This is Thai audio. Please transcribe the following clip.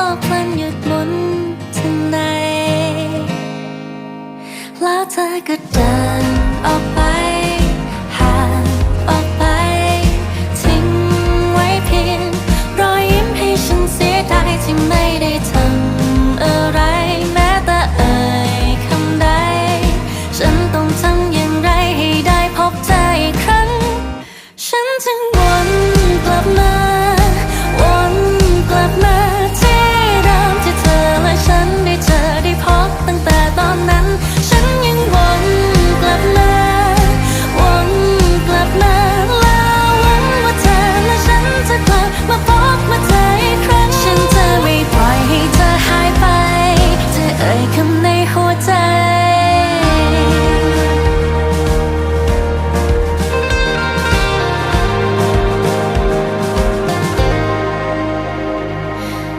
โลกมันหยุดหมุนทันใดแล้วเธอก็เดินออกไปห่างออกไป ทิ้งไว้เพียงรอยยิ้มให้ฉันเสียดายที่ไม่ได้เธอ